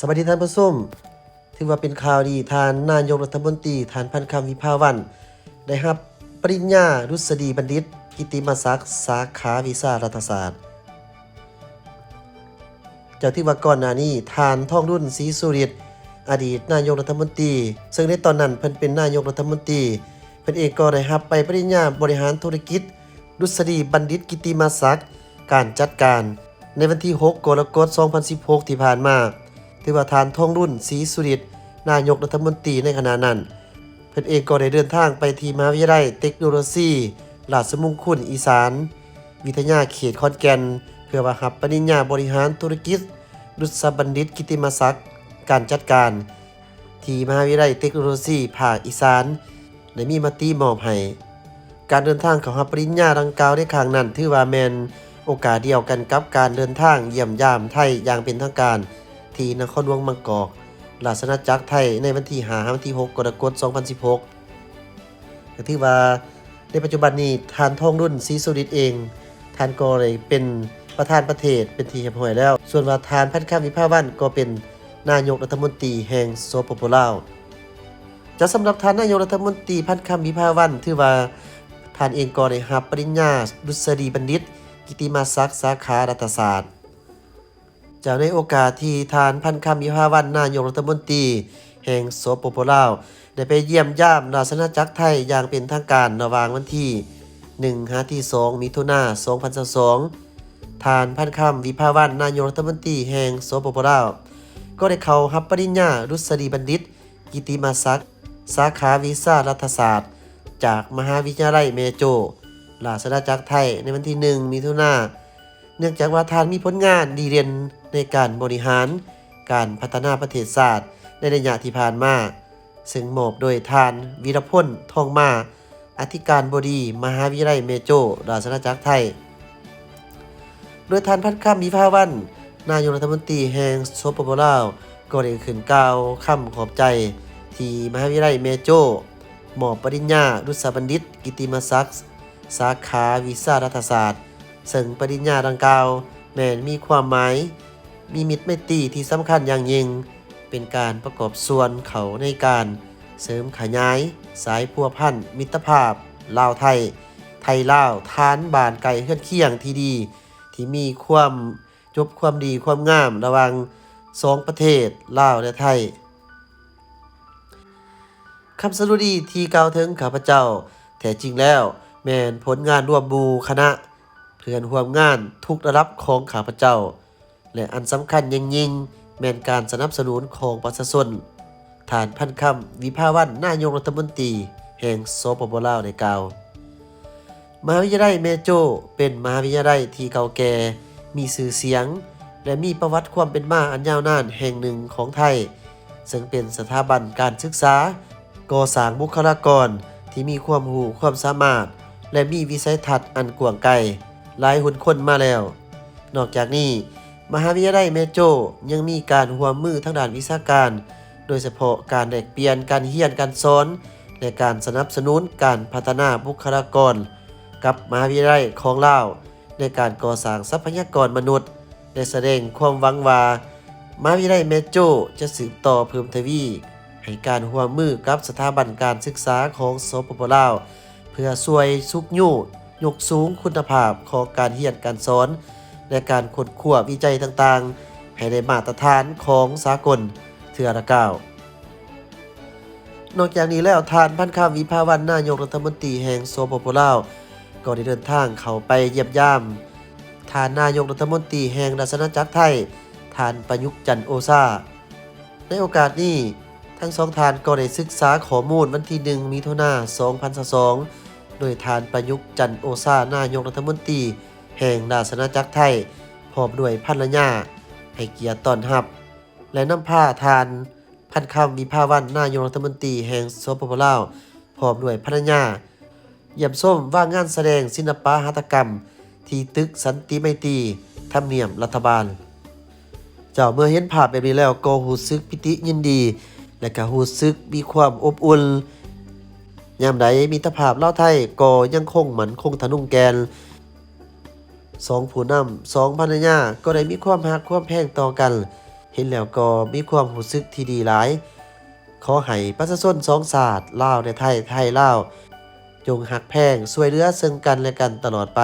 สวัสดีท่านผู้ชมถือว่าเป็นข่าวดีทานนายกรัฐมนตรีทานพันคำวิภาวัน ได้รับปริญญารุษฎีบัณฑิต กิติมศักดิ์สาขาวิชารัฐศาสตร์จ้าที่ว่าก่อนหน้านี้ทานท่องรุ่นศรีสุริตอดีตนายกรัฐมนตรี ซึ่งในตอนนั้นเพิ่นเป็นนายกรัฐมนตรีเพิ่นเองก็ได้รับไปปริญญาบริหารธุรกิจ ดุษฎีบัณฑิตกิติมาศักดิ์การจัดการ ในวันที่ 6 กรกฎาคม 2016 ที่ผ่านมา ถือว่าทานท่องรุ่นศรีสุริตนายกรัฐมนตรีในขณะนั้น เพิ่นเองก็ได้เดินทางไปที่มหาวิทยาลัยเทคโนโลยีราชมงคลอีสาน วิทยาเขตขอนแก่น เพื่อว่ารับปริญญาบริหารธุรกิจดุษบัณฑิตกิติมศักดิ์การจัดการ ที่มหาวิทยาลัยเทคโนโลยีภาคอีสานได้มีมติมอบให้การเดินทางของรับปริญญาดังกล่าวในครั้งนั้นถือว่าแมนโอกาสเดียวกันกับการเดินทางเยี่ยมยามไทยอย่างเป็นทางการ ที่นครหลวงบางกอกราชอาณาจักรไทยในวันที่5วันที่ 6 กรกฎาคม 2016 ก็ถือว่าในปัจจุบันนี้ทานทองรุ่นศรีสุริตเอง ทานก็เลยเป็นประธานประเทศเป็นที่เรียบร้อยแล้ว ส่วนว่าทานพันคำวิภาวันก็เป็นนายกรัฐมนตรีแห่งโซโปโปลาวจะสำหรับทานนายกรัฐมนตรีพันคำวิภาวันถือว่าทานเองก็ได้รับปริญญาดุษฎีบัณฑิต กิติมาศักดิ์สาขารัฐศาสตร์ จากในโอกาสที่ทานพันคำวิภาวันนายกรัฐมนตรี แห่งโสปปลาว ได้ไปเยี่ยมย่ามราชอาจักรไทยอย่างเป็นทางการระหว่างวันที่1หาที่2มิถุนา2022ทานพันคำวิภาวันนายกรัฐมนตรีแห่งโสปปลาว ก็ได้เข้ารับปริญญาดุษฎีบัณฑิต กิติมาศักดิ์สาขาวิชารัฐศาสตร์ จากมหาวิทยาลัยเมโจราชอาจักรไทยในวันที่ 1 มิถุนา เนื่องจากว่าทานมีผลงานดีเด่นในการบริหาร การพัฒนาประเทศศาสตร์ ในระยะที่ผ่านมาซึ่งมอบโดยทานวีรพลทองมา อธิการบดี มหาวิทยาลัยเมโจราชอาจักรไทย โดยทานพันคำมีภาวัน นายกรัฐมนตรีแห่งโซปโปลาวก็ได้ขึ้นกล่าวคำขอบใจ ที่มหาวิทยาลัยเมโจหมอบปริญญาดุษบัณฑิต กิติมศักดิ์สาขาวิชารัฐศาสตร์ ซึ่งปริญญาดังกล่าว แม้นมีความหมาย มีมิตรไมตรีที่สำคัญอย่างยิ่ง เป็นการประกอบส่วนเขาในการ เสริมขยาย สายพัวพันธ์มิตรภาพ ลาวไทย ไทยลาวทานบานไก่เคลื่อนเคียงที่ดี ที่มีความจบความดีความงามระหว่างสองประเทศลาวและไทยคำสรุดีที่กล่าวถึงข้าพเจ้า แท้จริงแล้ว แมนผลงานรวมหมู่คณะ พื่อนร่วมงานทุกระดับของข้าพเจ้า และอันสำคัญยิ่งยิ่งแม่นการสนับสนุนของประชาชนฐานพันคำวิภาวันนายกรัฐมนตรี แห่งโซปปลาวได้กาวมหาวิทยาลัยเมโจเป็นมหาวิทยาลัยที่เก่าแก่ มีชื่อเสียง และมีประวัติความเป็นมาอันยาวนานแห่งหนึ่งของไทย ซึ่งเป็นสถาบันการศึกษาก่อสร้างบุคลากรที่มีความรู้ความสามารถ และมีวิสัยทัศน์อันกว้างไกล หลายหุ่นคนมาแล้ว นอกจากนี้ มหาวิทยาลัยเมโจยังมีการร่วมมือทางด้านวิชาการ โดยเฉพาะการแลกเปลี่ยนการเรียนการสอน และการสนับสนุนการพัฒนาบุคลากร กับมหาวิทยาลัยของลาวในการก่อสร้างทรัพยากรมนุษย์ได้แสดงความหวังว่ามหาวิทยาลัยเมโจจะสืบต่อเพิ่มทวีให้การร่วมือกับสถาบันการศึกษาของสปปลาว เพื่อช่วยสุกยู่ ยกสูงคุณภาพของการเรียนการสอน และการค้นคว้าวิจัยต่างๆ ให้ได้มาตรฐานของสากลเทือละก้าวนอกจากนี้แล้วทานพันคำวิภาวันนายกรัฐมนตรีแห่งโซโปโปลาวก็ได้เดินทางเข้าไปเยี่ยมยามทานนายกรัฐมนตรีแห่งราชอาจักรไทยทานประยุกต์จันโอซาในโอกาสนี้ทั้งสองทานก็ได้ศึกษาข้อมูลวันที่ 1มิถุนายน2022 โดยทานประยุกต์จันโอซานายกรัฐมนตรีแห่งราชอาจักรไทยพร้อมด้วยภรรยาให้เกียรติต้อนรับ และนำผ้าทานพันคำวิภาวันนายกรัฐมนตรีแห่งสปปลาวพร้อมด้วยภรรยาเยี่ยมส้มว่างานแสดงศิลปะหัตถกรรม ที่ตึกสันติไมตรีทำเนียมรัฐบาล เจ้าเมื่อเห็นภาพแบบนี้แล้วก็รู้สึกปิติยินดี และก็รู้สึกมีความอบอุ่น ยามใดมีตรภาพเล่าไทยก็ยังคงหมันคงทะนุ่งแกนสองผู้นำสองภรรยาก็ได้มีความฮักความแพงต่อกัน เห็นแล้วก็มีความรู้สึกที่ดีหลาย ขอให้ประชาชนสองศาสตร์ลาวและไทยไทยลาวจงหักแพงช่วยเหลือซึ่งกันและกันตลอดไป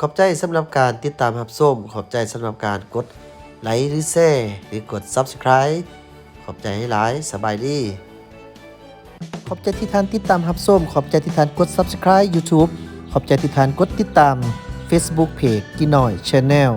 ขอบใจสำหรับการติดตามรับชมขอบใจสำหรับการกดไลค์หรือแชร์หรือกด Subscribe ขอบใจให้หลายสบายดี ขอบใจที่ท่านติดตามรับส้ม ขอบใจที่ท่านกด Subscribe YouTube ขอบใจที่ท่านกดติดตาม Facebook Page กินหน่อย Channel